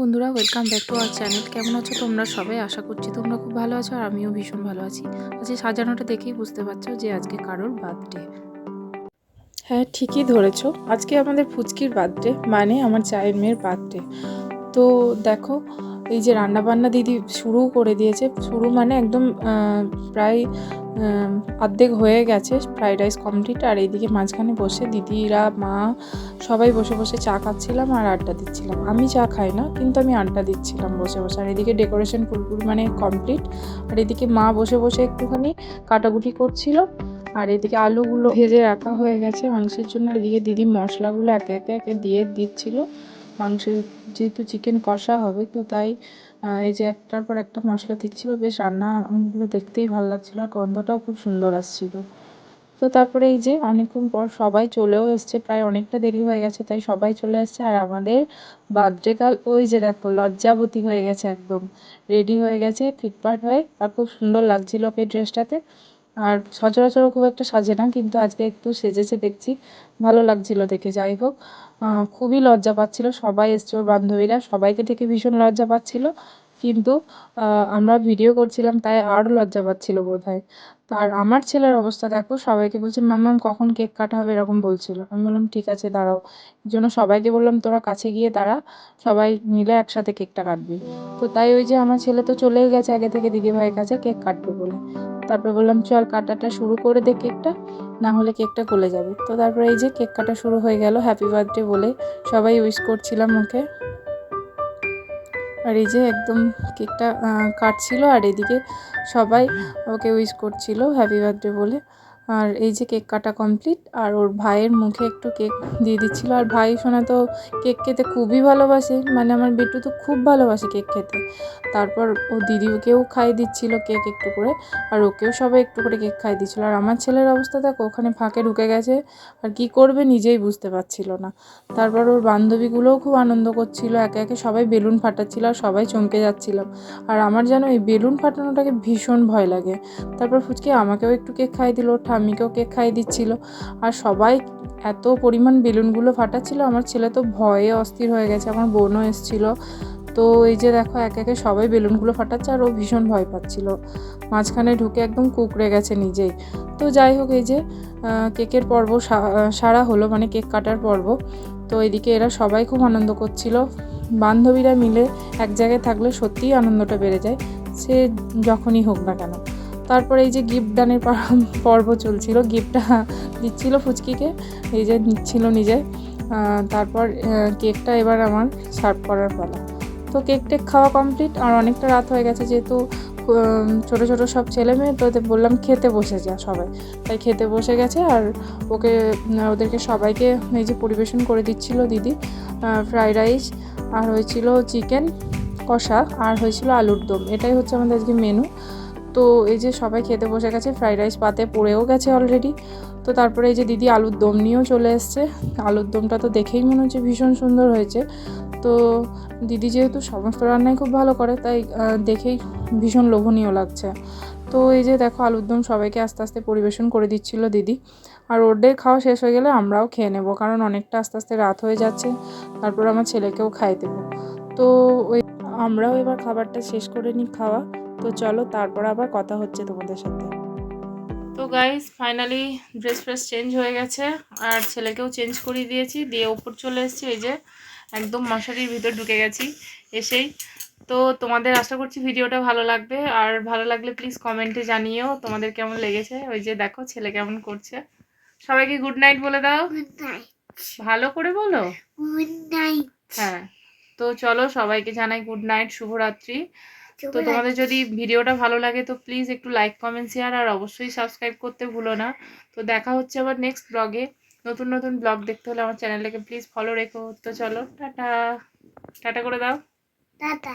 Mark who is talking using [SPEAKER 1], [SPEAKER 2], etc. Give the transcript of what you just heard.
[SPEAKER 1] বন্ধুরা welcome back to our channel কেমন আছো তোমরা সবাই? আশা করছি তোমরা খুব ভালো আছো, আর আমিও ভীষণ ভালো আছি। আজকে সাজানোটা দেখেই বুঝতে পারছ যে আজকে কারোর বার্থডে হ্যাঁ ঠিকই ধরেছো। আজকে আমাদের ফুচকির বার্থডে মানে আমার চায়ের মেয়ের বার্থডে তো দেখো এই যে রান্না বান্না দিদি শুরু করে দিয়েছে। শুরু মানে একদম প্রায় অর্ধেক হয়ে গেছে ফ্রাইড রাইস কমপ্লিট। আর এইদিকে মাঝখানে বসে দিদিরা, মা সবাই বসে বসে চা খাচ্ছিলাম আর আড্ডা দিচ্ছিলাম। আমি চা খাই না, কিন্তু আমি আড্ডা দিচ্ছিলাম বসে বসে। আর এদিকে ডেকোরেশন পুরোপুরি মানে কমপ্লিট। আর এদিকে মা বসে বসে একটুখানি কাটাকুটি করছিল। আর এদিকে আলুগুলো ভেজে রাখা হয়ে গেছে মাংসের জন্য। এদিকে দিদি মশলাগুলো একে একে একে দিয়ে দিচ্ছিল। মাংসের যেহেতু চিকেন কষা হবে, তো তাই এই যে একটার পর একটা মশলা দিচ্ছিল বেশ রান্নাগুলো দেখতেই ভালো লাগছিল আর গন্ধটাও খুব সুন্দর আসছিল। তো তারপরে এই যে অনেকক্ষণ পর সবাই চলেও এসছে, প্রায় অনেকটা দেরি হয়ে গেছে, তাই সবাই চলে এসছে। আর আমাদের বার্থডে গার্ল ওই যে দেখো, লজ্জাবতী হয়ে গেছে একদম। রেডি হয়ে গেছে, ফিটফাট হয়ে, আর খুব সুন্দর লাগছিল ওকে ড্রেসটাতে। আর সচরাচর খুব একটা সাজে না, কিন্তু আজকে একটু সেজেছে দেখছি। ভালো লাগছিল দেখে, যাই হোক। খুবই লজ্জা পাচ্ছিল সবাই এসছে ওর বান্ধবীরা, সবাইকে দেখে ভীষণ লজ্জা পাচ্ছিল। কিন্তু আমরা ভিডিও করছিলাম, তাই আরও লজ্জা পাচ্ছিল বোধ হয় আর আমার ছেলের অবস্থা, দেখো, সবাইকে বলছে মাম্মাম কখন কেক কাটা হবে? এরকম বলছিল। আমি বললাম, ঠিক আছে, দাঁড়াও। এই জন্য সবাইকে বললাম, তোরা কাছে গিয়ে দাঁড়া, সবাই মিলে একসাথে কেকটা কাটবি। তো তাই ওই যে আমার ছেলে তো চলেই গেছে আগে থেকে দিদিভাইয়ের কাছে কেক কাটবে বলে। তারপরে বললাম, চল কাটাটা শুরু করে দে কেকটা, না হলে কেকটা গলে যাবে। তো তারপরে এই যে কেক কাটা শুরু হয়ে গেল হ্যাপি বার্থডে বলে সবাই উইশ করছিলাম ওকে। আর এই যে একদম কেকটা কাটছিল আর এদিকে সবাই ওকে উইশ করছিল হ্যাপি বার্থডে বলে। আর এই যে কেক কাটা কমপ্লিট আর ওর ভাইয়ের মুখে একটু কেক দিয়ে দিচ্ছিল। আর ভাই শোনা তো কেক খেতে খুবই ভালোবাসে মানে আমার বেটু তো খুব ভালোবাসে কেক খেতে। তারপর ও দিদিকেও খাইয়ে দিচ্ছিল কেক একটু করে, আর ওকেও সবাই একটু করে কেক খাইয়ে দিচ্ছিল। আর আমার ছেলের অবস্থা দেখো, ওখানে ফাঁকে ঢুকে গেছে, আর কি করবে নিজেই বুঝতে পারছিল না। তারপর ওর বান্ধবীগুলোও খুব আনন্দ করছিল, একে একে সবাই বেলুন ফাটাচ্ছিল, আর সবাই চমকে যাচ্ছিলাম আর আমার যেন এই বেলুন ফাটানোটাকে ভীষণ ভয় লাগে। তারপর ফুচকি আমাকেও একটু কেক খাইয়ে দিল ঠাম্মিকেও কেক খাইয়ে দিচ্ছিল। আর সবাই এত পরিমাণ বেলুনগুলো ফাটাচ্ছিল, আমার ছেলে তো ভয়ে অস্থির হয়ে গেছে, আমার বোনও এসেছিল। তো এই যে দেখো, একে একে সবাই বেলুনগুলো ফাটাচ্ছে আর ও ভীষণ ভয় পাচ্ছিল। মাঝখানে ঢুকে একদম কুকড়ে গেছে নিজেই। তো যাই হোক, এই যে কেকের পর্ব সারা হলো মানে কেক কাটার পর্ব। তো এদিকে এরা সবাই খুব আনন্দ করছিল। বান্ধবীরা মিলে এক জায়গায় থাকলে সত্যিই আনন্দটা বেড়ে যায়, সে যখনই হোক না কেন। তারপরে এই যে গিফট দানের পর- পর্ব চলছিল গিফটটা দিচ্ছিল ফুচকিকে, এই যে নিচ্ছিল নিজে। তারপর কেকটা এবার আমার সার্ভ করার পালা। তো কেক টেক খাওয়া কমপ্লিট আর অনেকটা রাত হয়ে গেছে যেহেতু ছোট ছোট সব ছেলে মেয়ে, তো ওদের বললাম খেতে বসে যা সবাই। তাই খেতে বসে গেছে, আর ওকে, ওদেরকে সবাইকে এই যে পরিবেশন করে দিচ্ছিল দিদি ফ্রাইড রাইস আর হয়েছিল চিকেন কষা, আর হয়েছিল আলুর দম। এটাই হচ্ছে আমাদের আজকে মেনু তো এই যে সবাই খেতে বসে গেছে ফ্রাইড রাইস পাতে পড়েও গেছে অলরেডি তো তারপরে এই যে দিদি আলুর দম নিয়েও চলে এসছে। আলুর দমটা তো দেখেই মনে হচ্ছে ভীষণ সুন্দর হয়েছে। তো দিদি যেহেতু সমস্ত রান্নাই খুব ভালো করে, তাই দেখেই ভীষণ লোভনীয় লাগছে। তো এই যে দেখো আলুর দম সবাইকে আস্তে আস্তে পরিবেশন করে দিচ্ছিল দিদি। আর ওদের খাওয়া শেষ হয়ে গেলে আমরাও খেয়ে নেব, কারণ অনেকটা আস্তে আস্তে রাত হয়ে যাচ্ছে। তারপর আমার ছেলেকেও খাইয়ে দেবো। তো ওই আমরাও এবার খাবারটা শেষ করে নিই খাওয়া। তো চলো তারপর আবার কথা হচ্ছে তোমাদের সাথে। তো guys finally dress fresh change হয়ে গেছে আর ছেলেকেও চেঞ্জ করিয়ে দিয়েছি দিয়ে ওপর চলে এসেছি এই যে একদম মশারির ভিতর ঢুকে গেছি এসেই। তো তোমাদের আশা করছি ভিডিওটা ভালো লাগবে আর ভালো লাগলে প্লিজ কমেন্টে জানিও তোমাদের কেমন লেগেছে ওই যে দেখো ছেলে কেমন করছে। সবাইকে গুড নাইট বলে দাও। ভালো করে বলো।
[SPEAKER 2] Good night.
[SPEAKER 1] হ্যাঁ তো চলো সবাইকে জানাই গুড নাইট শুভরাত্রি। তো তোমাদের যদি ভিডিওটা ভালো লাগে তো প্লিজ একটু লাইক কমেন্ট শেয়ার আর অবশ্যই সাবস্ক্রাইব করতে ভুলো না। তো দেখা হচ্ছে আবার নেক্সট ব্লগে নতুন নতুন ব্লগ দেখতে হলে আমার চ্যানেলটাকে প্লিজ ফলো রেখো। তো চলো টাটা। টাটা করে দাও।
[SPEAKER 2] Tata.